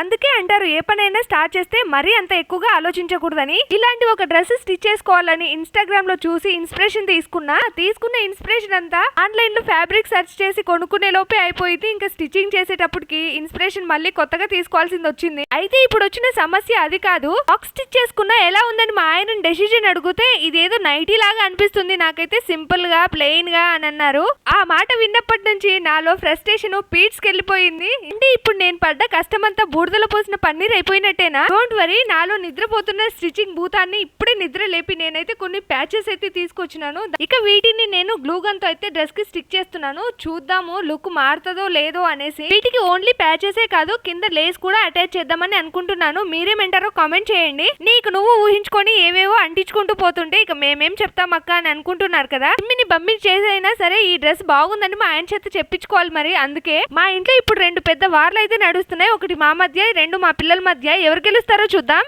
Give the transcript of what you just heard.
అందుకే అంటారు ఏ పనైనా స్టార్ట్ చేస్తే మరీ అంత ఎక్కువగా ఆలోచించకూడదని. ఇలాంటి ఒక డ్రెస్ స్టిచ్ చేసుకోవాలని ఇన్స్టాగ్రామ్లో చూసి ఇన్స్పిరేషన్ తీసుకున్నా తీసుకున్న ఇన్స్పిరేషన్ అంతా ఆన్లైన్లో ఫ్యాబ్రిక్ సెర్చ్ చేసి కొనుక్కునే లోపే అయిపోయింది. ఇంకా స్టిచ్చింగ్ చేసేటప్పటికి ఇన్స్పిరేషన్ మళ్ళీ కొత్తగా తీసుకోవాల్సింది వచ్చింది. అయితే ఇప్పుడు వచ్చిన సమస్య అది కాదు. బాక్స్ స్టిచ్ చేసుకున్నా ఎలా ఉందని మా ఆయన డెసిజన్ అడిగితే ఇదేదో నైటీ లాగా అనిపిస్తుంది. నాకైతే సింపుల్గా ప్లెయిన్గా అని అన్నారు. ఆ మాట విన్నప్పటి నుంచి నాలో ఫ్రస్ట్రేషన్ పీట్స్ వెళ్ళిపోయింది అంటే ఇప్పుడు నేను పడ్డ కష్టమంతా బూడిదలో పోసిన పన్నీర్ అయిపోయినట్టేనా? డోంట్ వరీ నాలో నిద్రపోతున్న స్టిచ్చింగ్ భూతాన్ని ఇప్పుడే నిద్ర లేపి నేనైతే కొన్ని ప్యాచెస్ అయితే తీసుకొచ్చినాను. ఇక వీటిని నేను గ్లూగన్తో అయితే డ్రెస్కి స్టిక్ చేస్తున్నాను. చూద్దాము లుక్ మారుతుందో లేదో అనేసి. వీటికి ఓన్లీ ప్యాచెసే కాదు కింద లేస్ కూడా అటాచ్ చేద్దామని అనుకుంటున్నాను. మీరేమంటారో కామెంట్ చేయండి. నీకు నువ్వు ఊహించుకొని ఏవేవో అంటించుకుంటూ పోతుంటే ఇక మేమేం చెప్తాం అక్క అని అనుకుంటున్నారు కదా? మిమ్మల్ని బమ్మిని చేసైనా సరే ఈ డ్రెస్ బాగుందని మా ఆయన చేత చెప్పించుకోవాలి మరి. అందుకే మా ఇంట్లో ఇప్పుడు రెండు పెద్ద వార్లు అయితే నడుస్తున్నాయి. ఒకటి మా మధ్య మధ్య రెండు మా పిల్లల మధ్య ఎవరు గెలుస్తారో చూద్దాం.